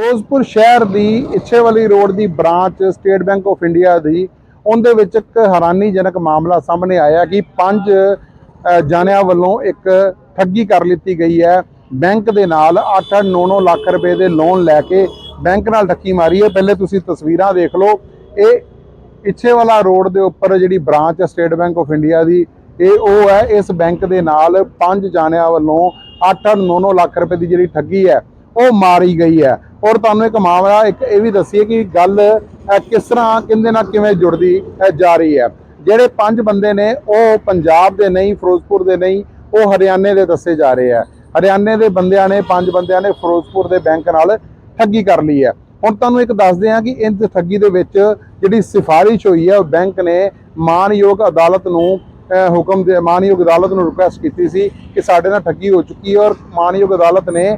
ਫਿਰੋਜ਼ਪੁਰ ਸ਼ਹਿਰ ਦੀ Ichhewali road the branch State Bank of India ਦੀ, ਉਹਦੇ ਵਿੱਚ ਇੱਕ ਹੈਰਾਨੀਜਨਕ ਮਾਮਲਾ ਸਾਹਮਣੇ ਆਇਆ ਕਿ ਪੰਜ ਜਾਣਿਆਂ ਵੱਲੋਂ ਇੱਕ ਠੱਗੀ ਕਰ ਲਿੱਤੀ ਗਈ ਹੈ। ਬੈਂਕ ਦੇ ਨਾਲ 8-8 9-9 ਲੱਖ ਰੁਪਏ ਦੇ ਲੋਨ ਲੈ ਕੇ ਬੈਂਕ ਨਾਲ ਠੱਗੀ ਮਾਰੀ ਹੈ। ਪਹਿਲੇ ਤੁਸੀਂ ਤਸਵੀਰਾਂ ਦੇਖ ਲਓ। ਇਹ ਇੱਛੇਵਾਲਾ ਰੋਡ ਦੇ ਉੱਪਰ ਜਿਹੜੀ ਬ੍ਰਾਂਚ ਹੈ ਸਟੇਟ ਬੈਂਕ ਆਫ ਇੰਡੀਆ ਦੀ, ਇਹ ਉਹ ਹੈ। ਇਸ ਬੈਂਕ ਦੇ ਨਾਲ ਪੰਜ ਜਾਣਿਆਂ ਵੱਲੋਂ 8-8 9-9 ਲੱਖ ਰੁਪਏ ਦੀ ਜਿਹੜੀ ਠੱਗੀ ਹੈ, ਉਹ ਮਾਰੀ ਗਈ ਹੈ। ਔਰ ਤੁਹਾਨੂੰ ਇੱਕ ਮਾਮਲਾ, ਇੱਕ ਇਹ ਵੀ ਦੱਸੀਏ ਕਿ ਗੱਲ ਕਿਸ ਤਰ੍ਹਾਂ ਕਿੰਦੇ ਨਾਲ ਕਿਵੇਂ ਜੁੜਦੀ ਜਾ ਰਹੀ ਹੈ। ਜਿਹੜੇ ਪੰਜ ਬੰਦੇ ਨੇ, ਉਹ ਪੰਜਾਬ ਦੇ ਨਹੀਂ, ਫਿਰੋਜ਼ਪੁਰ ਦੇ ਨਹੀਂ, ਉਹ ਹਰਿਆਣੇ ਦੇ ਦੱਸੇ ਜਾ ਰਹੇ ਆ ਹਰਿਆਣੇ ਦੇ ਬੰਦਿਆਂ ਨੇ, ਪੰਜ ਬੰਦਿਆਂ ਨੇ ਫਿਰੋਜ਼ਪੁਰ ਦੇ ਬੈਂਕ ਨਾਲ ਠੱਗੀ ਕਰ ਲਈ ਹੈ। ਹੁਣ ਤੁਹਾਨੂੰ ਇੱਕ ਦੱਸਦੇ ਹਾਂ ਕਿ ਇਸ ਠੱਗੀ ਦੇ ਵਿੱਚ ਜਿਹੜੀ ਸਿਫਾਰਿਸ਼ ਹੋਈ ਹੈ, ਉਹ ਬੈਂਕ ਨੇ ਮਾਨਯੋਗ ਅਦਾਲਤ ਨੂੰ ਹੁਕਮ ਦੇ, ਮਾਨਯੋਗ ਅਦਾਲਤ ਨੂੰ ਰਿਕੁਐਸਟ ਕੀਤੀ ਸੀ ਕਿ ਸਾਡੇ ਨਾਲ ਠੱਗੀ ਹੋ ਚੁੱਕੀ ਹੈ ਔਰ ਮਾਨਯੋਗ ਅਦਾਲਤ ਨੇ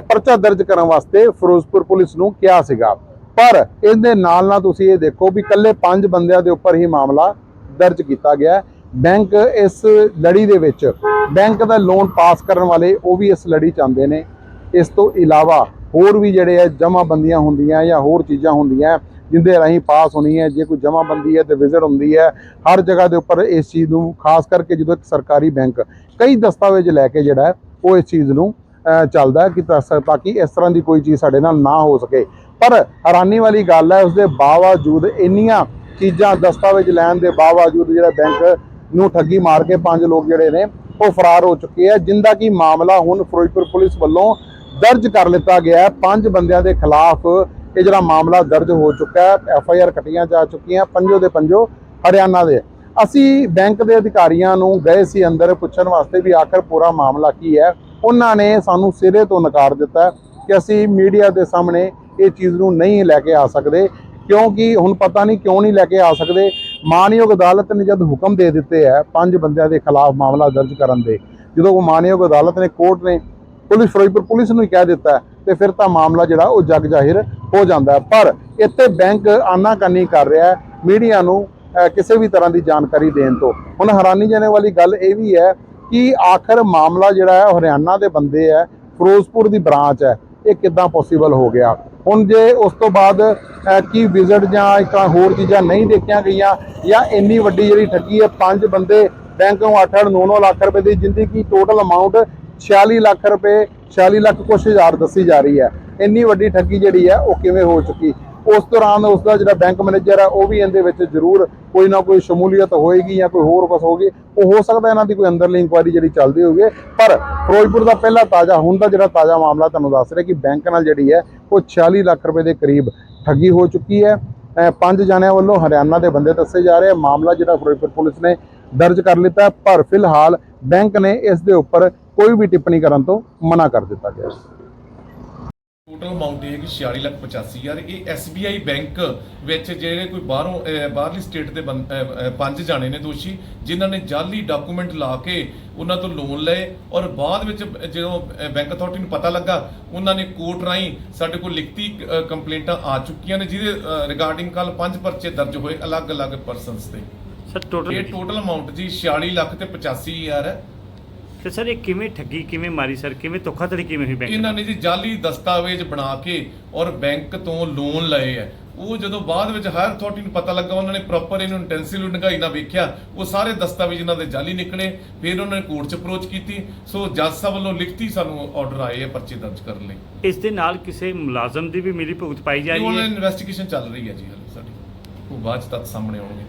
ਪਰਚਾ ਦਰਜ ਕਰਨ ਵਾਸਤੇ ਫਿਰੋਜ਼ਪੁਰ ਪੁਲਿਸ ਨੂੰ ਕਿਹਾ ਸੀਗਾ। ਪਰ ਇਸ ਦੇ ਨਾਲ ਨਾਲ ਤੁਸੀਂ ਇਹ ਦੇਖੋ ਵੀ ਕੱਲੇ ਪੰਜ ਬੰਦਿਆਂ ਦੇ ਉੱਪਰ ਹੀ ਮਾਮਲਾ ਦਰਜ ਕੀਤਾ ਗਿਆ। ਬੈਂਕ ਇਸ ਲੜੀ ਦੇ ਵਿੱਚ, ਬੈਂਕ ਦਾ ਲੋਨ ਪਾਸ ਕਰਨ ਵਾਲੇ ਉਹ ਵੀ ਇਸ ਲੜੀ ਚ ਆਉਂਦੇ ਨੇ। ਇਸ ਤੋਂ ਇਲਾਵਾ ਹੋਰ ਵੀ ਜਿਹੜੇ ਹੈ ਜਮ੍ਹਾਂਬੰਦੀਆਂ ਹੁੰਦੀਆਂ ਜਾਂ ਹੋਰ ਚੀਜ਼ਾਂ ਹੁੰਦੀਆਂ ਜਿੰਦੇ ਰਾਹੀਂ ਪਾਸ ਹੋਣੀ ਹੈ, ਜੇ ਕੋਈ ਜਮ੍ਹਾਂਬੰਦੀ ਹੈ ਤੇ ਵਿਜ਼ਿਟ ਹੁੰਦੀ ਹੈ, ਹਰ ਜਗ੍ਹਾ ਦੇ ਉੱਪਰ ਇਸ ਚੀਜ਼ ਨੂੰ, ਖਾਸ ਕਰਕੇ ਜਦੋਂ ਇੱਕ ਸਰਕਾਰੀ ਬੈਂਕ ਕਈ ਦਸਤਾਵੇਜ਼ ਲੈ ਕੇ ਜਿਹੜਾ ਉਹ ਇਸ ਚੀਜ਼ ਨੂੰ ਚੱਲਦਾ ਹੈ ਕਿ ਤਾਂ ਕਿ ਇਸ ਤਰ੍ਹਾਂ ਦੀ ਕੋਈ ਚੀਜ਼ ਸਾਡੇ ਨਾਲ ਨਾ ਹੋ ਸਕੇ। ਪਰ ਹੈਰਾਨੀ ਵਾਲੀ ਗੱਲ ਹੈ ਉਸ ਦੇ ਬਾਵਜੂਦ ਇੰਨੀਆਂ ਚੀਜ਼ਾਂ ਦਸਤਾਵੇਜ਼ ਲੈਣ ਦੇ ਬਾਵਜੂਦ ਜਿਹੜਾ ਬੈਂਕ ਨੂੰ ਠੱਗੀ ਮਾਰ ਕੇ ਪੰਜ ਲੋਕ ਜਿਹੜੇ ਨੇ, ਉਹ ਫਰਾਰ ਹੋ ਚੁੱਕੇ ਆ। ਜਿੰਦਾ ਕਿ ਮਾਮਲਾ ਹੁਣ ਫਿਰੋਜ਼ਪੁਰ ਪੁਲਿਸ ਵੱਲੋਂ ਦਰਜ ਕਰ ਲਿੱਤਾ ਗਿਆ ਪੰਜ ਬੰਦਿਆਂ ਦੇ ਖਿਲਾਫ ਇਹ ਜਿਹੜਾ ਮਾਮਲਾ ਦਰਜ ਹੋ ਚੁੱਕਾ ਹੈ, ਐਫ ਆਈ ਆਰ ਕੱਟੀਆਂ ਜਾ ਚੁੱਕੀਆਂ ਪੰਜੋ ਦੇ ਪੰਜੋ ਹਰਿਆਣਾ ਦੇ। ਅਸੀਂ ਬੈਂਕ ਦੇ ਅਧਿਕਾਰੀਆਂ ਨੂੰ ਗਏ ਸੀ ਅੰਦਰ ਪੁੱਛਣ ਵਾਸਤੇ ਵੀ ਆਖਰ ਪੂਰਾ ਮਾਮਲਾ ਕੀ ਹੈ। ਉਹਨਾਂ ਨੇ ਸਾਨੂੰ ਸਿਰੇ ਤੋਂ ਨਕਾਰ ਦਿੱਤਾ ਕਿ ਅਸੀਂ ਮੀਡੀਆ ਦੇ ਸਾਹਮਣੇ ਇਹ ਚੀਜ਼ ਨੂੰ ਨਹੀਂ ਲੈ ਕੇ ਆ ਸਕਦੇ ਕਿਉਂਕਿ ਹੁਣ ਪਤਾ ਨਹੀਂ ਕਿਉਂ ਨਹੀਂ ਲੈ ਕੇ ਆ ਸਕਦੇ। ਮਾਨਯੋਗ ਅਦਾਲਤ ਨੇ ਜਦ ਹੁਕਮ ਦੇ ਦਿੱਤੇ ਹੈ ਪੰਜ ਬੰਦਿਆਂ ਦੇ ਖਿਲਾਫ ਮਾਮਲਾ ਦਰਜ ਕਰਨ ਦੇ ਜਦੋਂ ਉਹ ਮਾਨਯੋਗ ਅਦਾਲਤ ਨੇ ਕੋਰਟ ਨੇ ਪੁਲਿਸ ਫਿਰੋਜ਼ਪੁਰ ਪੁਲਿਸ ਨੂੰ ਹੀ ਕਹਿ ਦਿੱਤਾ ਹੈ, ਤੇ ਫਿਰ ਤਾਂ ਮਾਮਲਾ ਜਿਹੜਾ ਉਹ ਜਗ ਜ਼ਾਹਿਰ ਹੋ ਜਾਂਦਾ ਪਰ ਇੱਥੇ ਬੈਂਕ ਆਨਾਕਾਨੀ ਕਰ ਰਿਹਾ ਹੈ ਮੀਡੀਆ ਨੂੰ ਕਿਸੇ ਵੀ ਤਰ੍ਹਾਂ ਦੀ ਜਾਣਕਾਰੀ ਦੇਣ ਤੋਂ। ਹੁਣ ਹੈਰਾਨੀਜਨਕ ਵਾਲੀ ਗੱਲ ਇਹ ਵੀ ਹੈ ਕਿ ਆਖਰ ਮਾਮਲਾ ਜਿਹੜਾ ਹੈ ਹਰਿਆਣਾ ਦੇ ਬੰਦੇ ਹੈ, ਫਿਰੋਜ਼ਪੁਰ ਦੀ ਬ੍ਰਾਂਚ ਹੈ, ਇਹ ਕਿੱਦਾਂ ਪੋਸੀਬਲ ਹੋ ਗਿਆ? ਹੁਣ ਜੇ ਉਸ ਤੋਂ ਬਾਅਦ ਕੀ ਵਿਜ਼ਿਟ ਜਾਂ ਇਸ ਤਰ੍ਹਾਂ ਹੋਰ ਚੀਜ਼ਾਂ ਨਹੀਂ ਦੇਖੀਆਂ ਗਈਆਂ, ਜਾਂ ਇੰਨੀ ਵੱਡੀ ਜਿਹੜੀ ਠੱਗੀ ਹੈ, ਪੰਜ ਬੰਦੇ ਬੈਂਕ ਨੂੰ 8-8 9-9 ਲੱਖ ਰੁਪਏ ਦੀ, ਜਿੰਦੀ ਕੀ ਟੋਟਲ ਅਮਾਉਂਟ 46 ਲੱਖ ਰੁਪਏ 46 ਲੱਖ ਕੁਛ ਹਜ਼ਾਰ ਦੱਸੀ ਜਾ ਰਹੀ ਹੈ। ਇੰਨੀ ਵੱਡੀ ਠੱਗੀ ਜਿਹੜੀ ਹੈ, ਉਹ ਕਿਵੇਂ ਹੋ ਚੁੱਕੀ? ਉਸ ਦੌਰਾਨ ਉਸ ਦਾ ਜਿਹੜਾ ਬੈਂਕ ਮੈਨੇਜਰ ਹੈ ਉਹ ਵੀ ਇਹਦੇ ਵਿੱਚ ਜ਼ਰੂਰ ਕੋਈ ਨਾ ਕੋਈ ਸ਼ਮੂਲੀਅਤ ਹੋਏਗੀ ਜਾਂ ਕੋਈ ਹੋਰ ਕੁਝ ਹੋਗੀ ਉਹ ਹੋ ਸਕਦਾ ਇਹਨਾਂ ਦੀ ਕੋਈ ਅੰਦਰਲੀ ਇਨਕੁਆਇਰੀ ਜਿਹੜੀ ਚੱਲਦੀ ਹੋਵੇ ਪਰ ਫਿਰੋਜ਼ਪੁਰ ਦਾ ਪਹਿਲਾ ਤਾਜ਼ਾ, ਹੁਣ ਦਾ ਜਿਹੜਾ ਤਾਜ਼ਾ ਮਾਮਲਾ ਤੁਹਾਨੂੰ ਦੱਸ ਰਿਹਾ ਕਿ ਬੈਂਕ ਨਾਲ ਜਿਹੜੀ ਹੈ, ਉਹ 46 ਲੱਖ ਰੁਪਏ ਦੇ ਕਰੀਬ ਠੱਗੀ ਹੋ ਚੁੱਕੀ ਹੈ। ਪੰਜ ਜਣਿਆਂ ਵੱਲੋਂ ਹਰਿਆਣਾ ਦੇ ਬੰਦੇ ਦੱਸੇ ਜਾ ਰਹੇ ਮਾਮਲਾ ਜਿਹੜਾ ਫਿਰੋਜ਼ਪੁਰ ਪੁਲਿਸ ਨੇ ਦਰਜ ਕਰ ਲਿੱਤਾ, ਪਰ ਫਿਲਹਾਲ ਬੈਂਕ ਨੇ ਇਸ ਦੇ ਉੱਪਰ ਕੋਈ ਵੀ ਟਿੱਪਣੀ ਕਰਨ ਤੋਂ ਮਨਾ ਕਰ ਦਿੱਤਾ ਗਿਆ। ਟੋਟਲ ਅਮਾਉਂਟ ਇਹ ਹੈ ਕਿ 46 ਲੱਖ 85 ਹਜ਼ਾਰ। ਇਹ SBI ਬੈਂਕ ਵਿੱਚ ਜਿਹੜੇ ਕੋਈ ਬਾਹਰੋਂ ਅਹ, ਬਾਹਰਲੀ ਸਟੇਟ ਦੇ ਬੰ- ਅਹ, ਅਹ, ਪੰਜ ਜਾਣੇ ਨੇ ਦੋਸ਼ੀ ਜਿਨ੍ਹਾਂ ਨੇ ਜਾਲੀ ਡਾਕੂਮੈਂਟ ਲਾ ਕੇ ਉਹਨਾਂ ਤੋਂ ਲੋਨ ਲਏ ਔਰ ਬਾਅਦ ਵਿੱਚ ਜਦੋਂ ਅਹ, ਬੈਂਕ ਅਥਾਰਟੀ ਨੂੰ ਪਤਾ ਲੱਗਾ ਉਹਨਾਂ ਨੇ ਕੋਰਟ ਰਾਹੀਂ ਸਾਡੇ ਕੋਲ ਲਿਖਤੀ ਅਹ, ਕੰਪਲੇਂਟਾਂ ਆ ਚੁੱਕੀਆਂ ਨੇ ਜਿਹਦੇ ਰਿਗਾਰਡਿੰਗ ਕੱਲ ਪੰਜ ਪਰਚੇ ਦਰਜ ਹੋਏ ਅਲੱਗ-ਅਲੱਗ ਪਰਸਨਸ ਤੇ ਸਰ ਟੋਟਲ ਇਹ ਟੋਟਲ ਅਮਾਉਂਟ ਜੀ 46 ਲੱਖ ਤੇ 85 ਹਜ਼ਾਰ ਹੈ। ਤੇ ਸਰ ਇਹ ਕਿਵੇਂ ਠੱਗੀ ਕਿਵੇਂ ਮਾਰੀ ਸਰ? ਕਿਵੇਂ ਧੋਖਾਧੜੀ ਕਿਵੇਂ ਹੋਈ ਬੈਂਕ ਇਹਨਾਂ ਨੇ ਜੀ ਜਾਲੀ ਦਸਤਾਵੇਜ਼ ਬਣਾ ਕੇ ਔਰ ਬੈਂਕ ਤੋਂ ਲੋਨ ਲਏ ਆ। ਉਹ ਜਦੋਂ ਬਾਅਦ ਵਿੱਚ ਹਾਇਰ ਅਥਾਰਟੀ ਨੂੰ ਪਤਾ ਲੱਗਾ ਉਹਨਾਂ ਨੇ ਪ੍ਰੋਪਰ ਇਹਨੂੰ ਇੰਟੈਂਸਿਵਲੀ ਡੰਗਾਈ ਨਾਲ ਵੇਖਿਆ ਉਹ ਸਾਰੇ ਦਸਤਾਵੇਜ਼ ਇਹਨਾਂ ਦੇ ਜਾਲੀ ਨਿਕਲੇ ਫਿਰ ਉਹਨਾਂ ਨੇ ਕੋਰਟ 'ਚ ਅਪਰੋਚ ਕੀਤੀ। ਸੋ ਜੱਜ ਸਾਹਿਬ ਵੱਲੋਂ ਲਿਖਤੀ ਸਾਨੂੰ ਆਰਡਰ ਆਏ ਆ ਪਰਚੇ ਦਰਜ ਕਰਨ ਲਈ। ਇਸ ਦੇ ਨਾਲ ਕਿਸੇ ਮੁਲਾਜ਼ਮ ਦੀ ਵੀ ਮਿਲੀ ਭੁਗਤ ਪਾਈ ਜਾ ਰਹੀ ਉਹਨਾਂ ਹੈ ਇਨਵੈਸਟੀਗੇਸ਼ਨ ਚੱਲ ਰਹੀ ਹੈ ਜੀ ਹਾਲੇ ਸਾਡੀ। ਉਹ ਬਾਅਦ 'ਚ ਤੱਕ ਸਾਹਮਣੇ ਆਉਣਗੇ।